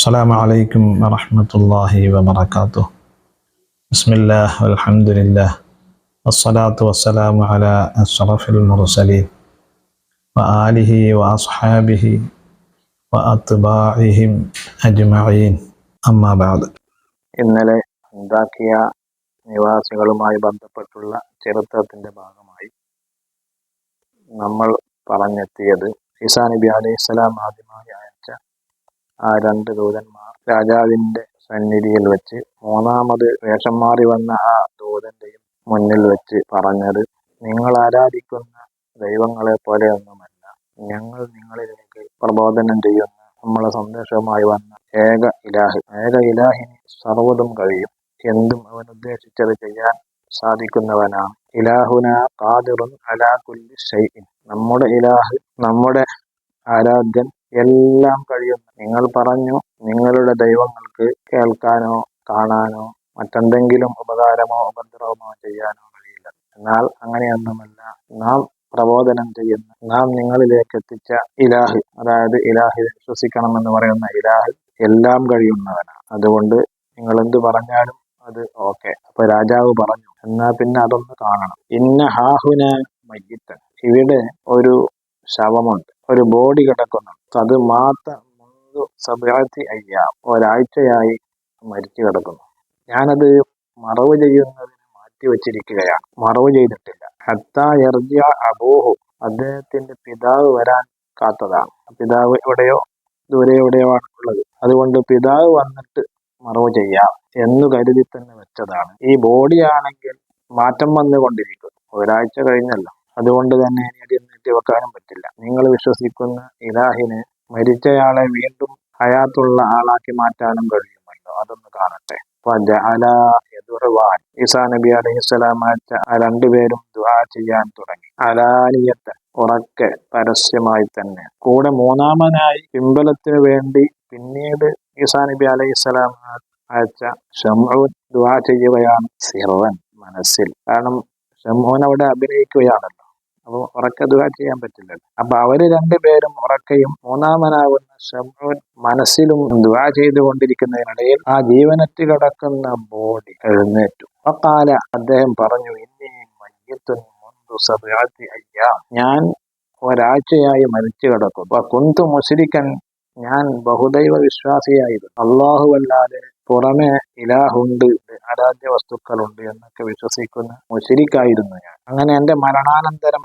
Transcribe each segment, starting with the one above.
السلام عليكم ورحمة الله وبركاته بسم الله والحمد لله والصلاة والسلام على أشرف المرسلين وآله وأصحابه وأتباعهم أجمعين أما بعد ഇന്നലെ ഉണ്ടാക്കിയ നിവാസികളുമായി ബന്ധപ്പെട്ടുള്ള ചരിത്രത്തിന്റെ ഭാഗമായി നമ്മൾ പറഞ്ഞെത്തിയത് ഈസാ നബി അലൈഹി സ്വലാം ആദ്യമായി അയച്ച ആ രണ്ട് ദൂതന്മാർ രാജാവിന്റെ സന്നിധിയിൽ വെച്ച് മൂന്നാമത് വേഷം മാറി വന്ന ആ ദൂതന്റെയും മുന്നിൽ വെച്ച് പറഞ്ഞത് നിങ്ങൾ ആരാധിക്കുന്ന ദൈവങ്ങളെ പോലെ ഒന്നുമല്ല. ഞങ്ങൾ നിങ്ങളിലേക്ക് പ്രബോധനം ചെയ്യുന്ന നമ്മളെ സന്ദേശവുമായി വന്ന ഏക ഇലാഹി. ഏക ഇലാഹിന് സർവതും കഴിയും. എന്തും അവൻ ഉദ്ദേശിച്ചത് ചെയ്യാൻ സാധിക്കുന്നവനാണ്. ഇലാഹുന ഖാദിറുൻ അലാ കുല്ലി ഷൈൻ നമ്മുടെ ഇലാഹ് നമ്മുടെ ആരാധ്യൻ എല്ലാം കഴിയുന്നു. നിങ്ങൾ പറഞ്ഞു നിങ്ങളുടെ ദൈവങ്ങൾക്ക് കേൾക്കാനോ കാണാനോ മറ്റെന്തെങ്കിലും ഉപകാരമോ ഉപദ്രവമോ ചെയ്യാനോ കഴിയില്ല. എന്നാൽ അങ്ങനെയൊന്നുമല്ല. നാം പ്രബോധനം ചെയ്യുന്ന. നാം നിങ്ങളിലേക്ക് എത്തിച്ച ഇലാഹി അതായത് ഇലാഹി വിശ്വസിക്കണം എന്ന് പറയുന്ന ഇലാഹി എല്ലാം കഴിയുന്നവനാണ്. അതുകൊണ്ട് നിങ്ങൾ എന്ത് പറഞ്ഞാലും അത് ഓക്കെ. അപ്പൊ രാജാവ് പറഞ്ഞു എന്നാ പിന്നെ അതൊന്ന് കാണണം. ഇന്ന ഹാഹുന മയ്യിത്തൻ. ഇവിടെ ഒരു ശവമുണ്ട്. ഒരു ബോഡി കിടക്കുന്നു അത് മാത്ത മുൻപ് ഒരാഴ്ചയായി മരിച്ചു കിടക്കുന്നു. ഞാനത് മറവ് ചെയ്യുന്നതിന് മാറ്റി വെച്ചിരിക്കുകയാണ്. മറവ് ചെയ്തിട്ടില്ല. ഹത്താ എർജിയ അബൂഹു. അദ്ദേഹത്തിന്റെ പിതാവ് വരാൻ കാത്തതാണ്. പിതാവ് എവിടെയോ ദൂരെ എവിടെയോ ആണ് ഉള്ളത്. അതുകൊണ്ട് പിതാവ് വന്നിട്ട് മറവ് ചെയ്യാം എന്ന് കരുതി തന്നെ വെച്ചതാണ്. ഈ ബോഡി ആണെങ്കിൽ മാറ്റം വന്നുകൊണ്ടിരിക്കും. ഒരാഴ്ച കഴിഞ്ഞല്ലോ. അതുകൊണ്ട് തന്നെ ഇനി അത് വെക്കാനും പറ്റില്ല. നിങ്ങൾ വിശ്വസിക്കുന്ന ഇലാഹിന് മരിച്ചയാളെ വീണ്ടും ഹയാത്തുള്ള ആളാക്കി മാറ്റാനും കഴിയുമല്ലോ. അതൊന്ന് കാണട്ടെ. ഈസാ നബി അലൈഹി സ്വലാം അയച്ച ആ രണ്ടുപേരും ദുആ ചെയ്യാൻ തുടങ്ങി. അലാനിയത്ത് ഉറക്കെ പരസ്യമായി തന്നെ. കൂടെ മൂന്നാമനായി പിമ്പലത്തിന് വേണ്ടി പിന്നീട് ഈസാ നബി അലൈഹി സ്വലാം അയച്ച ഷംഊൻ ദുആ ചെയ്യുകയാണ് സിറൻ മനസ്സിൽ. കാരണം ഷംഊൻ അവിടെ അഭിനയിക്കുകയാണല്ലോ. അപ്പോൾ ഉറക്ക ദുആ ചെയ്യാൻ പറ്റില്ലല്ലോ. അപ്പൊ അവർ രണ്ടുപേരും ഉറക്കയും മൂന്നാമനാകുന്ന ശമ്പോൻ മനസ്സിലും ദുആ ചെയ്തുകൊണ്ടിരിക്കുന്നതിനിടയിൽ ആ ജീവനറ്റ് കിടക്കുന്ന ബോഡി എഴുന്നേറ്റു. അപ്പാല അദ്ദേഹം പറഞ്ഞു ഇന്നീ മയ്യത്തുൻ അയ്യ. ഞാൻ ഒരാഴ്ചയായി മരിച്ചു കിടക്കും കുന്തു മുസ്ലിക്കൻ ഞാൻ ബഹുദൈവ വിശ്വാസിയായിരുന്നു അല്ലാഹുവല്ലാതെ പുറമെ ഇലാഹുണ്ട് ആരാധ്യ വസ്തുക്കളുണ്ട് എന്നൊക്കെ വിശ്വസിക്കുന്ന മുശരിക്കായിരുന്നു ഞാൻ. അങ്ങനെ എന്റെ മരണാനന്തരം.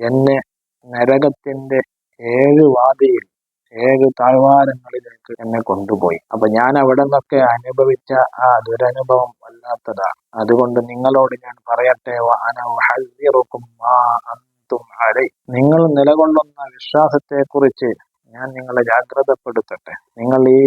എന്നെ നരകത്തിന്റെ ഏഴ് വാതിയിൽ ഏഴ് താഴ്വാരങ്ങളിലേക്ക് എന്നെ കൊണ്ടുപോയി. അപ്പൊ ഞാൻ അവിടെ നിന്നൊക്കെ അനുഭവിച്ച ആ ദുരനുഭവം വല്ലാത്തതാണ്. അതുകൊണ്ട് നിങ്ങളോട് ഞാൻ പറയട്ടെ നിങ്ങൾ നിലകൊള്ളുന്ന വിശ്വാസത്തെ കുറിച്ച് ഞാൻ നിങ്ങളെ ജാഗ്രതപ്പെടുത്തട്ടെ നിങ്ങൾ ഈ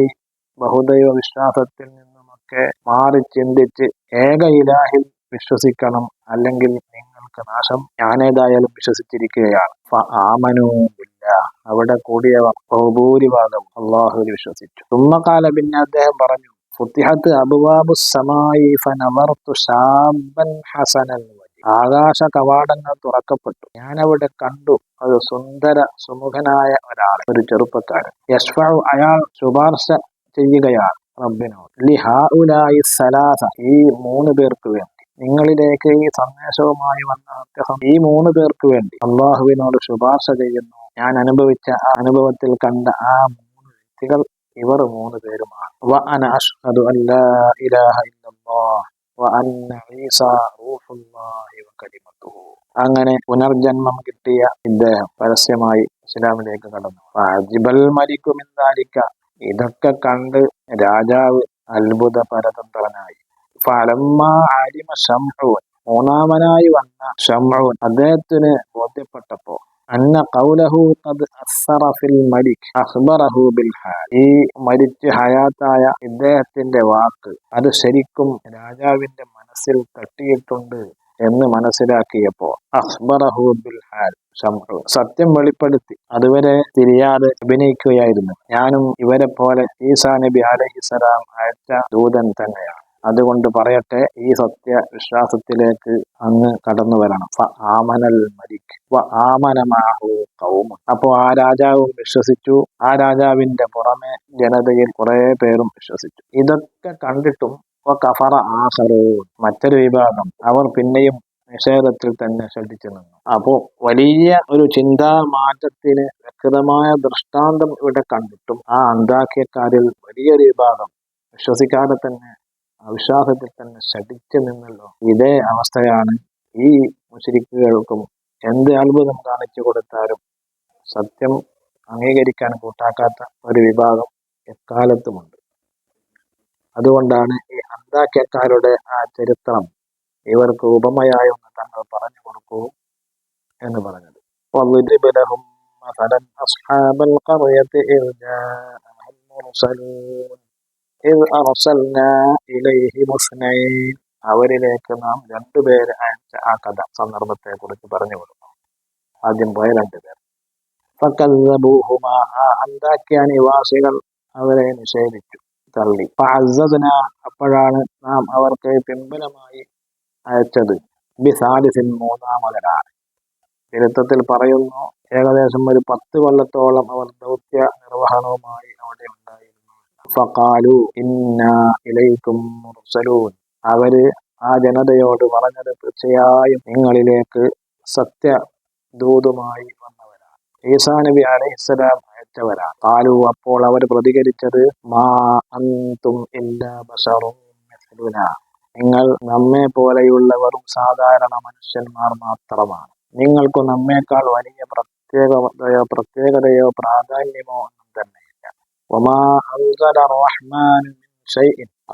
ബഹുദൈവ വിശ്വാസത്തിൽ നിന്നുമൊക്കെ മാറി ചിന്തിച്ച് ഏക ഇലാഹിൽ വിശ്വസിക്കണം അല്ലെങ്കിൽ നിങ്ങൾക്ക് നാശം ഞാനേതായാലും വിശ്വസിച്ചിരിക്കുകയാണ് ആമനുമില്ല. അവിടെ കൂടിയ ബഹുഭൂരിഭാഗം അള്ളാഹുവിൽ വിശ്വസിച്ചു തുമ്മക്കാല പിന്നെ അദ്ദേഹം പറഞ്ഞു ഫുത്തിഹത്ത് അബുവാബു സമായി ഫനമർത്തു ഷാബൻ ഹസനൻ. ആകാശ കവാടങ്ങൾ തുറക്കപ്പെട്ടു. ഞാനവിടെ കണ്ടു ഒരു സുന്ദര സുമുഖനായ ഒരാൾ ഒരു ചെറുപ്പക്കാരൻ. യശ്ഫു അയാൾ ശുപാർശ ചെയ്യുകയാണ് റബ്ബിനോട്. ലിഹാ സലാസ ഈ മൂന്ന് പേർക്ക് വേണ്ടി. നിങ്ങളിലേക്ക് ഈ സന്ദേശവുമായി വന്ന അദ്ദേഹം ഈ മൂന്ന് പേർക്ക് വേണ്ടി അള്ളാഹുവിനോട് ശുപാർശ ചെയ്യുന്നു. ഞാൻ അനുഭവിച്ച ആ അനുഭവത്തിൽ കണ്ട ആ മൂന്ന് വ്യക്തികൾ ഇവർ മൂന്ന് പേരുമാണ്. അങ്ങനെ പുനർജന്മം കിട്ടിയ ഇദ്ദേഹം പരസ്യമായി ഇസ്ലാമിലേക്ക് കടന്നു. അജിബൽ മരിക്കുമെന്നാലിക്ക ഇതൊക്കെ കണ്ട് രാജാവ് അത്ഭുത പരതന്ത്രനായി ഫലമ്മ മൂന്നാമനായി വന്ന ഷംഊൻ അദ്ദേഹത്തിന് ബോധ്യപ്പെട്ടപ്പോ അന്ന കൗലഹു ഖദ് അസ്സറ ഫിൽ മലിക് അഖ്ബറഹു ബിൽ ഹാൽ ഈ മരിച്ച് ഹയാത്തായ ഇദ്ദേഹത്തിന്റെ വാക്ക് അത് ശരിക്കും രാജാവിന്റെ മനസ്സിൽ തട്ടിയിട്ടുണ്ട് എന്ന് മനസ്സിലാക്കിയപ്പോ അഖ്ബറഹു ബിൽ ഹാൽ സത്യം വെളിപ്പെടുത്തി. അതുവരെ തിരിയാതെ അഭിനയിക്കുകയായിരുന്നു. ഞാനും ഇവരെ പോലെ ഈസാ നബി അലഹിസലാം അയച്ച ദൂതൻ തന്നെയാണ്. അതുകൊണ്ട് പറയട്ടെ ഈ സത്യ വിശ്വാസത്തിലേക്ക് അങ്ങ് കടന്നു വരണം. ആമനൽ ആമനമാഹു കൗമ അപ്പോ ആ രാജാവും വിശ്വസിച്ചു. ആ രാജാവിന്റെ പുറമെ ജനതയിൽ കുറെ പേരും വിശ്വസിച്ചു. ഇതൊക്കെ കണ്ടിട്ടും കഫറ ആഹറൂ മറ്റൊരു വിഭാഗം അവർ പിന്നെയും നിഷേധത്തിൽ തന്നെ ശ്രദ്ധിച്ചു നിന്നു. അപ്പോ വലിയ ഒരു ചിന്താ മാറ്റത്തിന് വ്യക്തമായ ദൃഷ്ടാന്തം ഇവിടെ കണ്ടിട്ടും ആ അന്താക്യക്കാരിൽ വലിയൊരു വിഭാഗം വിശ്വസിക്കാതെ തന്നെ അവിശ്വാസത്തിൽ തന്നെ ശഠിച്ചു നിന്നല്ലോ ഇതേ അവസ്ഥയാണ് ഈ മുശരിക്കുകൾക്കും എന്ത് അത്ഭുതം കാണിച്ചു കൊടുത്താലും സത്യം അംഗീകരിക്കാൻ കൂട്ടാക്കാത്ത ഒരു വിഭാഗം എക്കാലത്തുമുണ്ട് അതുകൊണ്ടാണ് ഈ അന്താക്യക്കാരുടെ ആ ചരിത്രം ഇവർക്ക് ഉപമയായി ഒന്ന് തങ്ങൾ പറഞ്ഞു കൊടുക്കൂ എന്ന് പറഞ്ഞത് واضرب لهم مثلا أصحاب القرية إذ جاءهم المرسلون അവരിലേക്ക് നാം രണ്ടുപേരെ അയച്ച ആ കഥ സന്ദർഭത്തെ കുറിച്ച് പറഞ്ഞു കൊടുക്കും ആദ്യം പോയ രണ്ടുപേർ ഫക്കല്ലബൂഹുമ നിവാസികൾ അവരെ നിഷേധിച്ചു തള്ളി. അപ്പോഴാണ് നാം അവർക്ക് പിമ്പലമായി അയച്ചത്. ബിസാലിസിൻ മൂന്നാമതൊരാണ് ചരിത്രത്തിൽ പറയുന്നു ഏകദേശം ഒരു പത്ത് കൊല്ലത്തോളം അവർ ദൗത്യ നിർവഹണവുമായി അവിടെ ഫഖാലു ഇലൈക്കും മുർസലൂൻ. അവർ ആ ജനതയോട് പറഞ്ഞത് തീർച്ചയായും നിങ്ങളിലേക്ക് സത്യ ദൂതുമായി വന്നവരാണ്. ഈസാ നബി അലൈഹിസ്സലാം അയച്ചവരാണ്. പാലു അപ്പോൾ അവർ പ്രതികരിച്ചത് മാ അന്തും ഇല്ലാ നിങ്ങൾ നമ്മെ പോലെയുള്ളവരും സാധാരണ മനുഷ്യന്മാർ മാത്രമാണ്. നിങ്ങൾക്ക് നമ്മേക്കാൾ വലിയ പ്രത്യേകതയോ പ്രത്യേകതയോ പ്രാധാന്യമോ ഒമാ അൻസല റഹ്മാൻ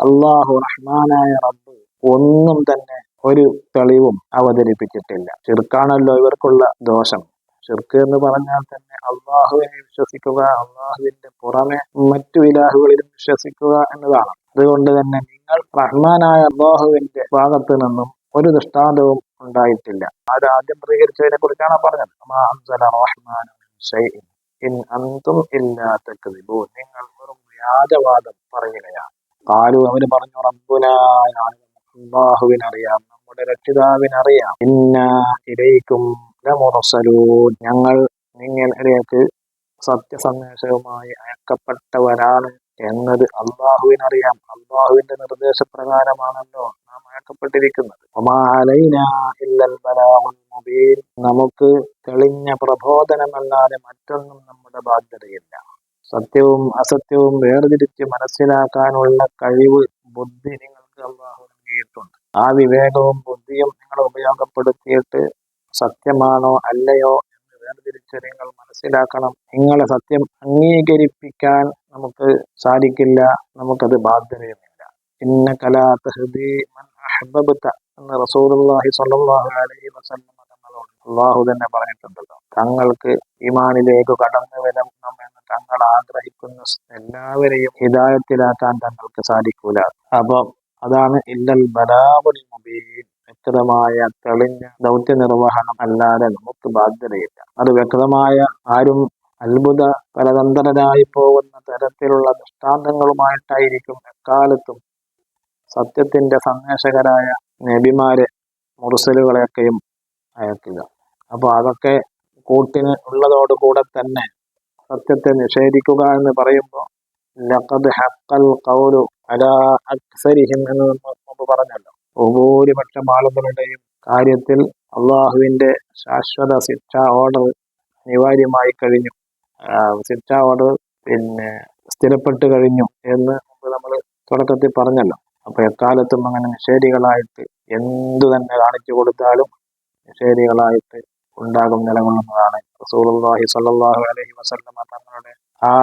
അള്ളാഹു റഹ്മാനായ റബ്ബ് ഒന്നും തന്നെ ഒരു തെളിവും അവതരിപ്പിച്ചിട്ടില്ല. ചെറുക്കാണല്ലോ ഇവർക്കുള്ള ദോഷം. ഷിർക്ക് എന്ന് പറഞ്ഞാൽ തന്നെ അള്ളാഹുവിനെ വിശ്വസിക്കുക അള്ളാഹുവിന്റെ പുറമെ മറ്റു വിലാഹുകളിലും വിശ്വസിക്കുക എന്നതാണ്. അതുകൊണ്ട് തന്നെ നിങ്ങൾ റഹ്മാനായ അള്ളാഹുവിന്റെ ഭാഗത്ത് നിന്നും ഒരു ദൃഷ്ടാന്തവും ഉണ്ടായിട്ടില്ല. അത് ആദ്യം പ്രതികരിച്ചതിനെ കുറിച്ചാണ് പറഞ്ഞത്. മാ അന്തും ഇല്ലാത്ത തക്ദിബൂൻ. നിങ്ങൾ വെറും വ്യാജവാദം പറയുകയാണ്. കാലു അവർ പറഞ്ഞു റബ്ബുനായ നമ്മുടെ രക്ഷിതാവിനറിയാം ഇന്ന ലമുറസലൂൻ ഞങ്ങൾ നിങ്ങളിലേക്ക് സത്യസന്ദേശവുമായി അയക്കപ്പെട്ടവരാണ്. എന്നത് അള്ളാഹുവിനറിയാം അള്ളാഹുവിന്റെ നിർദ്ദേശപ്രകാരമാണല്ലോ നാം അയക്കപ്പെട്ടിരിക്കുന്നത്. നമുക്ക് തെളിഞ്ഞ പ്രബോധനമല്ലാതെ മറ്റൊന്നും നമ്മുടെ ബാധ്യതയില്ല. സത്യവും അസത്യവും വേർതിരിച്ച് മനസ്സിലാക്കാനുള്ള കഴിവ് ബുദ്ധി നിങ്ങൾക്ക് അള്ളാഹു നൽകിയിട്ടുണ്ട്. ആ വിവേകവും ബുദ്ധിയും നിങ്ങൾ ഉപയോഗപ്പെടുത്തിയിട്ട് സത്യമാണോ അല്ലയോ എന്ന് വേർതിരിച്ച് നിങ്ങൾ മനസ്സിലാക്കണം. നിങ്ങളെ സത്യം അംഗീകരിപ്പിക്കാൻ നമുക്ക് സാധിക്കില്ല. നമുക്കത് ബാധ്യതയുമില്ല. ഇന്ന മൻ അഹ്ബബ്ത എന്ന് റസൂലുള്ളാഹി സ്വല്ലല്ലാഹു അലൈഹി വസല്ലം അള്ളാഹു തന്നെ പറഞ്ഞിട്ടുണ്ടല്ലോ. തങ്ങൾക്ക് ഇമാനിലേക്ക് കടന്നു വരണമെന്ന് തങ്ങൾ ആഗ്രഹിക്കുന്ന എല്ലാവരെയും ഹിതായത്തിലാക്കാൻ തങ്ങൾക്ക് സാധിക്കൂല. അപ്പം അതാണ് ഇല്ലൽ ബലാവുൽ മുബീൻ. വ്യക്തമായ തെളിഞ്ഞ ദൗത്യ നിർവഹണം അല്ലാതെ നമുക്ക് ബാധ്യതയില്ല. അത് വ്യക്തമായ ആരും അത്ഭുത പരതന്ത്രരായി പോകുന്ന തരത്തിലുള്ള ദൃഷ്ടാന്തങ്ങളുമായിട്ടായിരിക്കും എക്കാലത്തും സത്യത്തിന്റെ സന്ദേശകരായ നബിമാരെ മുർസലുകളെയൊക്കെയും അയക്കുക. അപ്പോൾ അതൊക്കെ കൂട്ടിന് ഉള്ളതോടുകൂടെ തന്നെ സത്യത്തെ നിഷേധിക്കുക എന്ന് പറയുമ്പോൾ ലഖദ് ഹക്കൽ ഖൗലു അല അക്സരിഹിം എന്ന് നമ്മൾ മുമ്പ് പറഞ്ഞല്ലോ. ഭൂരിപക്ഷം ആളുകളുടെയും കാര്യത്തിൽ അള്ളാഹുവിന്റെ ശാശ്വത ശിക്ഷ ഓർഡർ അനിവാര്യമായി കഴിഞ്ഞു. ശിക്ഷ ഓർഡർ പിന്നെ സ്ഥിരപ്പെട്ട് കഴിഞ്ഞു എന്ന് നമ്മൾ തുടക്കത്തിൽ പറഞ്ഞല്ലോ. അപ്പൊ എക്കാലത്തും അങ്ങനെ നിഷേധികളായിട്ട് എന്തു തന്നെ കാണിച്ചു കൊടുത്താലും നിഷേധികളായിട്ട് ഉണ്ടാകും നിലകൊള്ളുന്നതാണ്. റസൂലുള്ളാഹി സ്വല്ലല്ലാഹു അലൈഹി വസല്ലമ തങ്ങളുടെ ആ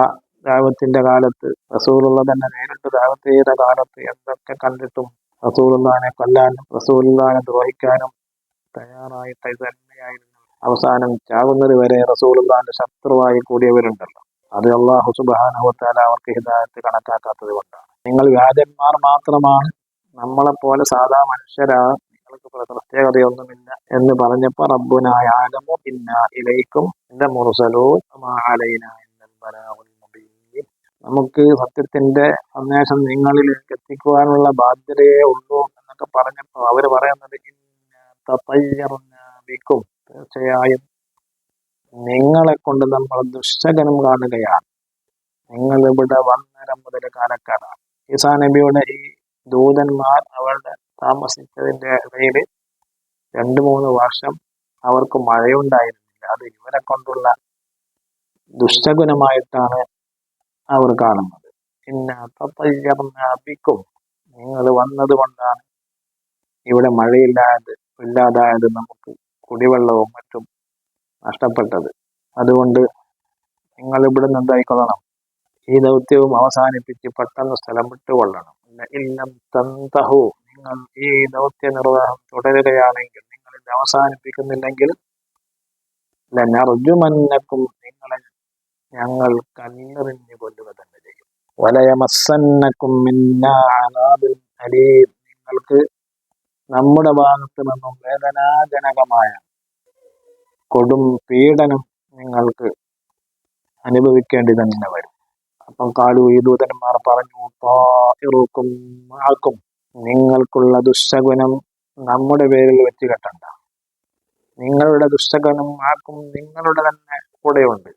ദാവത്തിന്റെ കാലത്ത് റസൂലുള്ള തന്നെ നേരിട്ട് ദാവത്ത് ചെയ്ത കാലത്ത് എന്തൊക്കെ കണ്ടിട്ടും റസൂലുള്ളാനെ കൊല്ലാനും റസൂലുള്ളാനെ ദ്രോഹിക്കാനും തയ്യാറായി തന്നെയായിരുന്നു അവസാനം ചാകുന്നത് വരെ റസൂലുള്ളാന്റെ ശത്രുവായി കൂടിയവരുണ്ടല്ലോ. അത് അള്ളാഹു സുബ്ഹാനഹു വതആല അവർക്ക് ഹിദായത്ത് കണക്കാക്കാത്തത് കൊണ്ടാണ്. നിങ്ങൾ വ്യാജന്മാർ മാത്രമാണ്. നമ്മളെ പോലെ സാധാ മനുഷ്യരാ. നിങ്ങൾക്ക് പ്ര- പ്രത്യേകതയൊന്നുമില്ല എന്ന് പറഞ്ഞപ്പോ റബ്ബുനായ ആലമു ഇന്ന ഇലൈക്കും എന്റെ മുർസലൂൻ വമാ അലൈനാ ഇല്ലൽ ബലാഗുൽ മുബീൻ നമുക്ക് സത്യത്തിന്റെ സന്ദേശം നിങ്ങളിലേക്ക് എത്തിക്കുവാനുള്ള ബാധ്യതയേ ഉള്ളൂ എന്നൊക്കെ പറഞ്ഞപ്പോൾ അവർ പറയുന്നത് തയ്യറിക്കും തീർച്ചയായും നിങ്ങളെ കൊണ്ട് നമ്മൾ ദുഷ്ടകനം കാണുകയാണ്. നിങ്ങൾ ഇവിടെ വന്നേരം മുതൽ കാലക്കാരാണ് ഈസാ നബിയുടെ ഈ ദൂതന്മാർ അവരുടെ താമസിച്ചതിന്റെ ഇടയിൽ രണ്ട് മൂന്ന് വർഷം അവർക്ക് മഴയുണ്ടായിരുന്നില്ല. അത് ഇവരെ കൊണ്ടുള്ള ദുഷ്ടഗുണമായിട്ടാണ് അവർ കാണുന്നത്. പിന്നെ തയ്യർക്കും നിങ്ങൾ വന്നത് കൊണ്ടാണ് ഇവിടെ മഴയില്ലാതെ ഇല്ലാതായത് നമുക്ക് കുടിവെള്ളവും മറ്റും നഷ്ടപ്പെട്ടത്. അതുകൊണ്ട് നിങ്ങൾ ഇവിടെ നിന്നായിക്കൊള്ളണം ഈ ദൗത്യവും അവസാനിപ്പിച്ച് പെട്ടെന്ന് സ്ഥലം വിട്ടുകൊള്ളണം. ഇല്ലം തന്തഹു നിങ്ങൾ ഈ ദൗത്യ നിർവാഹം തുടരുകയാണെങ്കിൽ നിങ്ങൾ ഇത് അവസാനിപ്പിക്കുന്നില്ലെങ്കിൽ ലനർജുമന്നക്കും നിങ്ങളെ ഞങ്ങൾ കല്ലെറിഞ്ഞു കൊല്ലുക തന്നെ ചെയ്യും വലയമസന്നക്കും നിങ്ങൾക്ക് നമ്മുടെ ഭാഗത്ത് നിന്നും വേദനാജനകമായ കൊടും പീഡനം നിങ്ങൾക്ക് അനുഭവിക്കേണ്ടി തന്നെ വരും. അപ്പം കാലു ഈ ദൂതന്മാർ പറഞ്ഞു ഇറുക്കും ആക്കും നിങ്ങൾക്കുള്ള ദുശകുനം നമ്മുടെ പേരിൽ വെച്ച് കെട്ടണ്ട. നിങ്ങളുടെ ദുഷ്ടഗുണം ആക്കും നിങ്ങളുടെ തന്നെ കൂടെയുണ്ട്.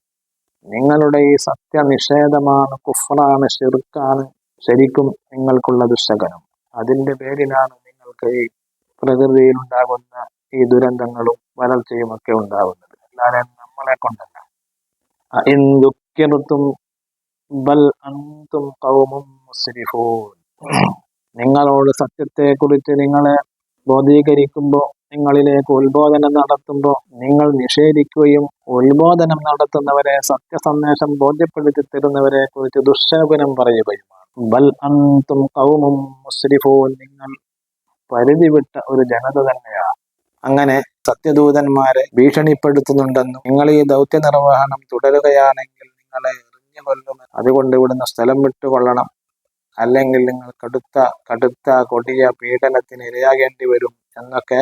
നിങ്ങളുടെ ഈ സത്യനിഷേധമാണ് കുഫറാണ് ഷിർക്കാണ് ശരിക്കും നിങ്ങൾക്കുള്ള ദുശകനം അതിന്റെ പേരിലാണ് നിങ്ങൾക്ക് ഈ പ്രകൃതിയിൽ ഉണ്ടാകുന്ന ഈ ദുരന്തങ്ങളും വരൾച്ചയും ഒക്കെ ഉണ്ടാകുന്നത്. അല്ലാതെ നമ്മളെ കൊണ്ടല്ല. എന്തുക്കിർത്തും ബൽ അന്തും കൗമും നിങ്ങളോട് സത്യത്തെക്കുറിച്ച് നിങ്ങളെ ബോധീകരിക്കുമ്പോൾ നിങ്ങളിലേക്ക് ഉത്ബോധനം നടത്തുമ്പോൾ നിങ്ങൾ നിഷേധിക്കുകയും ഉത്ബോധനം നടത്തുന്നവരെ സത്യസന്ദേശം ബോധ്യപ്പെടുത്തി തരുന്നവരെ കുറിച്ച് ദുശോപനം പറയുകയുമാണ്. ബൽ അന്തും കൗമും നിങ്ങൾ പരിധി വിട്ട ഒരു ജനത തന്നെയാണ്. അങ്ങനെ സത്യദൂതന്മാരെ ഭീഷണിപ്പെടുത്തുന്നുണ്ടെന്നും നിങ്ങൾ ഈ ദൗത്യ നിർവഹണം തുടരുകയാണെങ്കിൽ നിങ്ങളെ എറിഞ്ഞു കൊല്ലുമെന്ന് അതുകൊണ്ട് ഇവിടുന്ന് സ്ഥലം വിട്ടുകൊള്ളണം. അല്ലെങ്കിൽ നിങ്ങൾ കടുത്ത കടുത്ത കൊടിയ പീഡനത്തിന് ഇരയാകേണ്ടി വരും എന്നൊക്കെ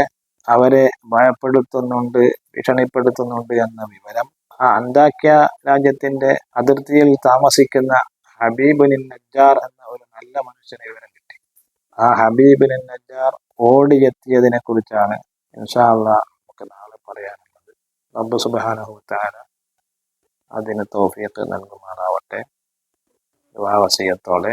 അവരെ ഭയപ്പെടുത്തുന്നുണ്ട് ഭീഷണിപ്പെടുത്തുന്നുണ്ട് എന്ന വിവരം ആ അന്താക്യ രാജ്യത്തിന്റെ അതിർത്തിയിൽ താമസിക്കുന്ന ഹബീബുനിൻ നജ്ജാർ എന്ന ഒരു നല്ല മനുഷ്യന് വിവരം കിട്ടി. ആ ഹബീബിനിൻ നജ്ജാർ ഓടിയെത്തിയതിനെ കുറിച്ചാണ് ഇൻഷാല്ല നമുക്ക് നാളെ പറയാനുള്ളത്. റബ്ബ് സുബാനഹുത്താര അതിന് തോഫിയത്ത് നൽകുമാറാവട്ടെ. വസീയത്തോടെ